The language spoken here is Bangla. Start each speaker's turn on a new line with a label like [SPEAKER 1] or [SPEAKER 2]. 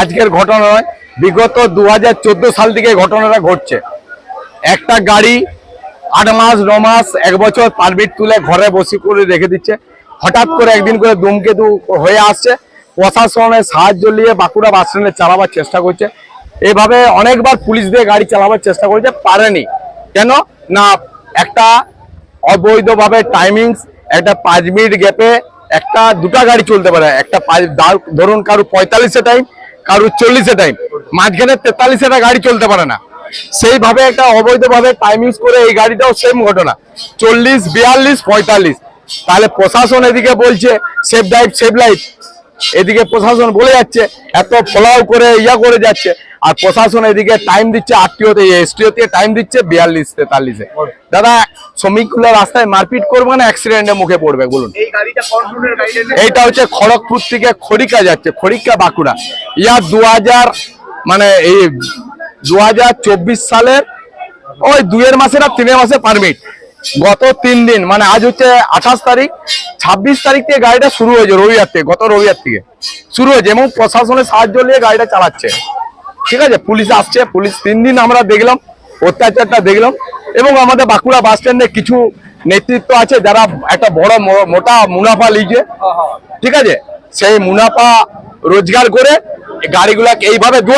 [SPEAKER 1] আজকের ঘটনা নয়, বিগত দু হাজার চোদ্দ সাল থেকে ঘটনাটা ঘটছে। একটা গাড়ি আট মাস, ন মাস, এক বছর পারমিট তুলে ঘরে বসে করে রেখে দিচ্ছে। হঠাৎ করে একদিন করে ধূমকেতু হয়ে আসছে। প্রশাসনের সাহায্য নিয়ে বাঁকুড়া বাস স্ট্যান্ডে চালাবার চেষ্টা করছে। এভাবে অনেকবার পুলিশ দিয়ে গাড়ি চালাবার চেষ্টা করেছে, পারেনি। কেন? না, একটা অবৈধভাবে টাইমিংস একটা পাঁচ মিনিট গ্যাপে একটা দুটা গাড়ি চলতে পারে। একটা ধরুন কারও পঁয়তাল্লিশে টাইম কারও চল্লিশে টাইম মাঝখানে তেতাল্লিশে গাড়ি চলতে পারে না। সেইভাবে একটা অবৈধভাবে টাইমিংস করে এই গাড়িটাও সেম ঘটনা। চল্লিশ, বিয়াল্লিশ, পঁয়তাল্লিশ। তাহলে প্রশাসন এদিকে বলছে সেফ ড্রাইভ সেফ লাইফ এদিকে প্রশাসন বলে যাচ্ছে এত ফলাও করে ইয়া করে যাচ্ছে। আর প্রশাসন এদিকে টাইম দিচ্ছে আটটিওতে এসটিওতে টাইম দিচ্ছে বিয়াল্লিশ তেতাল্লিশে দাদা শ্রমিকগুলো রাস্তায় মারপিট করবে না অ্যাক্সিডেন্টের মুখে পড়বে বলুন? এইটা হচ্ছে খড়গপুর থেকে খড়িকা যাচ্ছে খড়িকা বাঁকুড়া। ইয়া দু হাজার মানে এই দু হাজার চব্বিশ সালের ওই দুয়ের মাসের আর তিনের মাসে পারমিট গত তিন দিন মানে আজ হচ্ছে আঠাশ তারিখ ছাব্বিশ তারিখ থেকে গাড়িটা শুরু হয়েছে রবিবার থেকে, গত রবিবার থেকে। শুরু হয়েছে এবং প্রশাসনের সাহায্য নিয়ে গাড়িটা চালাচ্ছে। ঠিক আছে? পুলিশ আসছে, পুলিশ তিন দিন আমরা দেখলাম, অত্যাচারটা দেখলাম এবং আমাদের বাঁকুড়া বাস স্ট্যান্ডে কিছু নেতৃত্ব আছে যারা একটা বড় মোটা মুনাফা লিখে ঠিক আছে? সেই মুনাফা রোজগার করে গাড়িগুলাকে এইভাবে দু